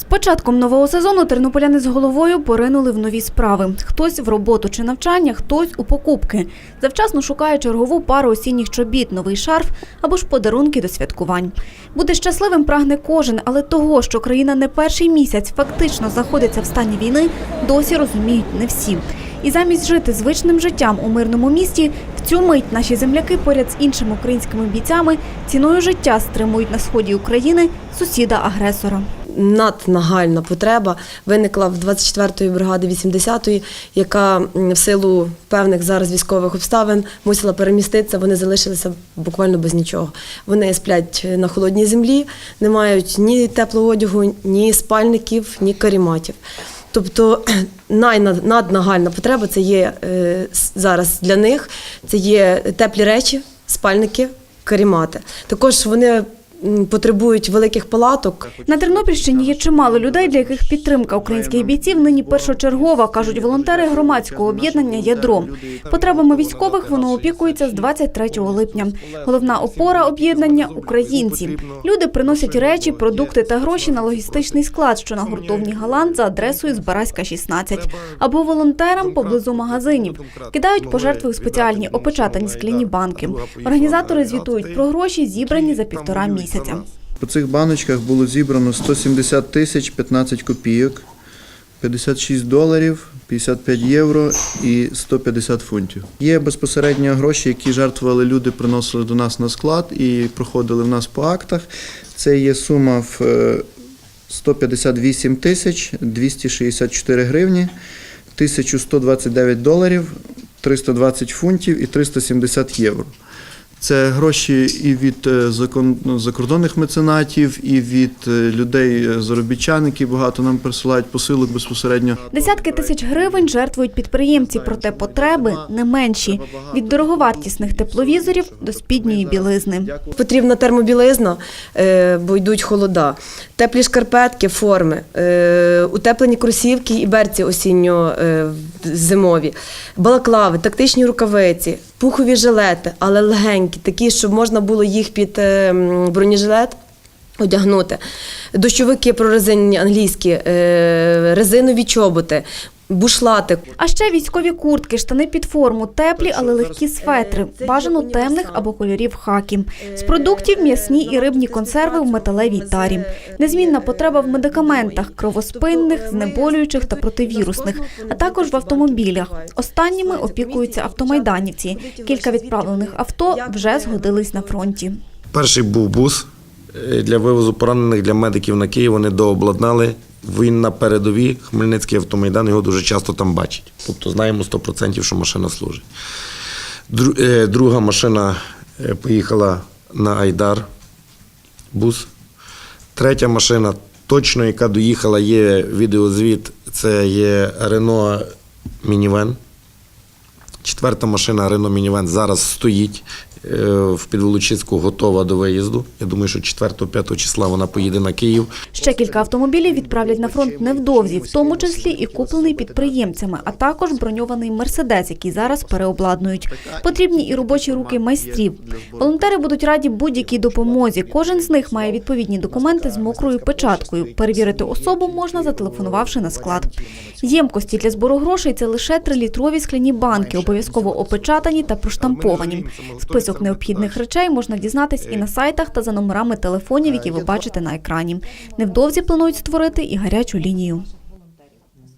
З початком нового сезону тернополяни з головою поринули в нові справи. Хтось в роботу чи навчання, хтось у покупки. Завчасно шукає чергову пару осінніх чобіт, новий шарф або ж подарунки до святкувань. Бути щасливим прагне кожен, але того, що країна не перший місяць фактично знаходиться в стані війни, досі розуміють не всі. І замість жити звичним життям у мирному місті, в цю мить наші земляки поряд з іншими українськими бійцями ціною життя стримують на сході України сусіда-агресора. Наднагальна потреба виникла в 24-ї бригади 80-ї, яка в силу певних зараз військових обставин мусила переміститися. Вони залишилися буквально без нічого. Вони сплять на холодній землі, не мають ні теплого одягу, ні спальників, ні каріматів. Тобто наднагальна потреба це є е, зараз для них. Це є теплі речі, спальники, карімати. Також вони потребують великих палаток, На Тернопільщині є чимало людей, для яких підтримка українських бійців нині першочергова, кажуть волонтери громадського об'єднання Ядро. Потребами військових воно опікується з 23 липня. Головна опора об'єднання українці. Люди приносять речі, продукти та гроші на логістичний склад, що на гуртовні Галант за адресою Збаразька 16, або волонтерам поблизу магазинів. Кидають пожертви у спеціальні опечатані скляні банки. Організатори звітують про гроші, зібрані за півтора місяця. По цих баночках було зібрано 170 тисяч 15 копійок, 56 доларів, 55 євро і 150 фунтів. Є безпосередньо гроші, які жертвували люди, приносили до нас на склад і проходили в нас по актах. Це є сума в е, 158 тисяч 264 гривні, 1129 доларів, 320 фунтів і 370 євро. Це гроші і від е, закон- ну, закордонних меценатів, і від е, людей е, заробітчан, які багато нам присилають посилок безпосередньо. Десятки тисяч гривень жертвують підприємці, проте потреби не менші – від дороговартісних тепловізорів до спідньої білизни. Потрібна термобілизна, бо йдуть холода, теплі шкарпетки, форми, утеплені кросівки і берці осінньо-зимові, балаклави, тактичні рукавиці, пухові жилети, але легенькі, такі, щоб можна було їх під е, бронежилет одягнути. Дощовики прорезинені англійські, е, резинові чоботи, бушлати, А ще військові куртки, штани під форму, теплі, але легкі светри, бажано темних або кольорів хакі. З продуктів м'ясні і рибні консерви в металевій тарі. Незмінна потреба в медикаментах, кровоспинних, знеболюючих та противірусних, а також в автомобілях. Останніми опікуються автомайданівці. Кілька відправлених авто вже згодились на фронті. Перший був бус е, для вивозу поранених для медиків на Київ. Вони дообладнали. Він на передовій, Хмельницький автомайдан, його дуже часто там бачать. Тобто знаємо 100%, що машина служить. Е, Друга машина е, поїхала на Айдар бус. Третя машина, точно, яка доїхала, є відеозвіт, це є Рено Мінівен. Четверта машина Renault Мінівен зараз стоїть е, в Підволочиську, готова до виїзду. Я думаю, що 4-5 числа вона поїде на Київ. Ще кілька автомобілів відправлять на фронт невдовзі, в тому числі і куплений підприємцями, а також броньований мерседес, який зараз переобладнують. Потрібні і робочі руки майстрів. Волонтери будуть раді будь-якій допомозі. Кожен з них має відповідні документи з мокрою печаткою. Перевірити особу можна, зателефонувавши на склад. Ємкості для збору грошей це лише трилітрові скляні банки, обов'язково опечатані та проштамповані. Список необхідних речей можна дізнатись і на сайтах та за номерами телефонів, які ви бачите на екрані. Невдовзі планують створити і гарячу лінію.